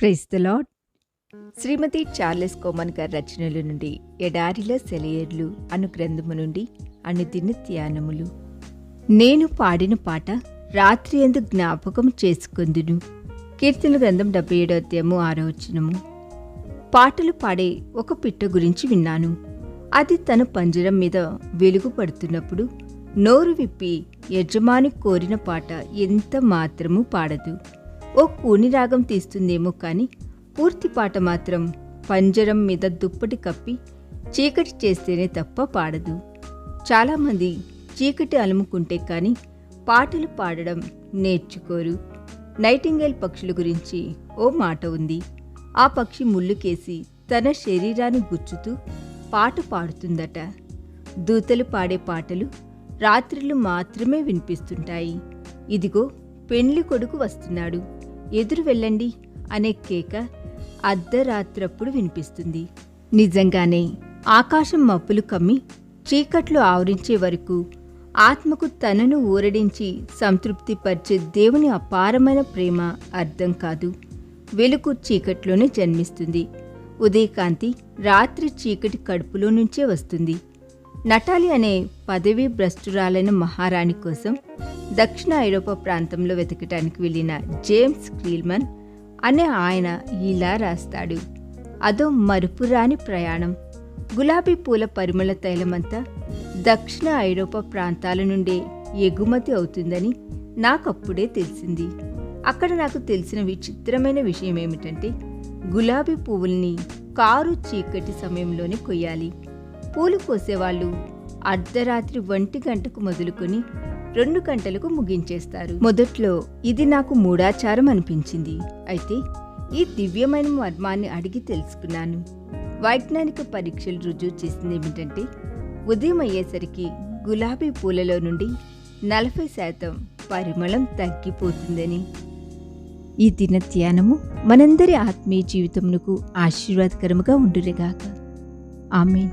Praise the Lord Shrimati Charles Cowman గారి రచనల నుండి ఎడారిలో సెలయర్లు అను గ్రంథము నుండి అనుదిన ధ్యానములు. నేను పాడిన పాట రాత్రి ఎందు జ్ఞాపకం చేసుకుందును. కీర్తన గ్రంథం డెబ్బై ఏడో అధ్యాయము ఆరో వచనము. పాటలు పాడే ఒక పిట్ట గురించి విన్నాను. అది తన పంజరం మీద వెలుగు పడుతున్నప్పుడు నోరు విప్పి యజమాని కోరిన పాట ఎంత మాత్రము పాడదు. ఓ కూని రాగం తీస్తుందేమో కానీ పూర్తి పాట మాత్రం పంజరం మీద దుప్పటి కప్పి చీకటి చేస్తేనే తప్ప పాడదు. చాలామంది చీకటి అలుముకుంటే కానీ పాటలు పాడడం నేర్చుకోరు. నైటింగేల్ పక్షుల గురించి ఓ మాట ఉంది. ఆ పక్షి ముళ్ళుకేసి తన శరీరాన్ని గుచ్చుతూ పాట పాడుతుందట. దూతలు పాడే పాటలు రాత్రులు మాత్రమే వినిపిస్తుంటాయి. ఇదిగో పెండ్లి కొడుకు వస్తున్నాడు. ఎదురు వెళ్ళండి అనే కేక అర్ధరాత్రప్పుడు వినిపిస్తుంది. నిజంగానే ఆకాశం మబ్బులు కమ్మి చీకట్లు ఆవరించే వరకు ఆత్మకు తనను ఊరడించి సంతృప్తిపరిచే దేవుని అపారమైన ప్రేమ అర్థం కాదు. వెలుగు చీకట్లోనే జన్మిస్తుంది. ఉదయకాంతి రాత్రి చీకటి కడుపులో నుంచే వస్తుంది. నటాలి అనే పదవీ భ్రష్టురాలైన మహారాణి కోసం దక్షిణ ఐరోపా ప్రాంతంలో వెతకటానికి వెళ్ళిన జేమ్స్ క్రీల్మన్ అనే ఆయన ఇలా రాస్తాడు. అదో మరుపురాని ప్రయాణం. గులాబీ పూల పరిమళ తైలమంతా దక్షిణ ఐరోపా ప్రాంతాల నుండే ఎగుమతి అవుతుందని నాకప్పుడే తెలిసింది. అక్కడ నాకు తెలిసిన విచిత్రమైన విషయం ఏమిటంటే గులాబీ పువ్వుల్ని కారు చీకటి సమయంలోనే కొయ్యాలి. పూలు కోసేవాళ్ళు అర్ధరాత్రి ఒంటి గంటకు మొదలుకొని రెండు గంటలకు ముగించేస్తారు. మొదట్లో ఇది నాకు మూఢాచారం అనిపించింది. అయితే ఈ దివ్యమైన మర్మాన్ని అడిగి తెలుసుకున్నాను. వైజ్ఞానిక పరీక్షలు రుజువు చేసింది ఏమిటంటే ఉదయం అయ్యేసరికి గులాబీ పూలలో నుండి నలభై శాతం పరిమళం తగ్గిపోతుందని. ఈ దిన ధ్యానము మనందరి ఆత్మీయ జీవితమునకు ఆశీర్వాదకరముగా ఉండునుగాక. ఆమెన్.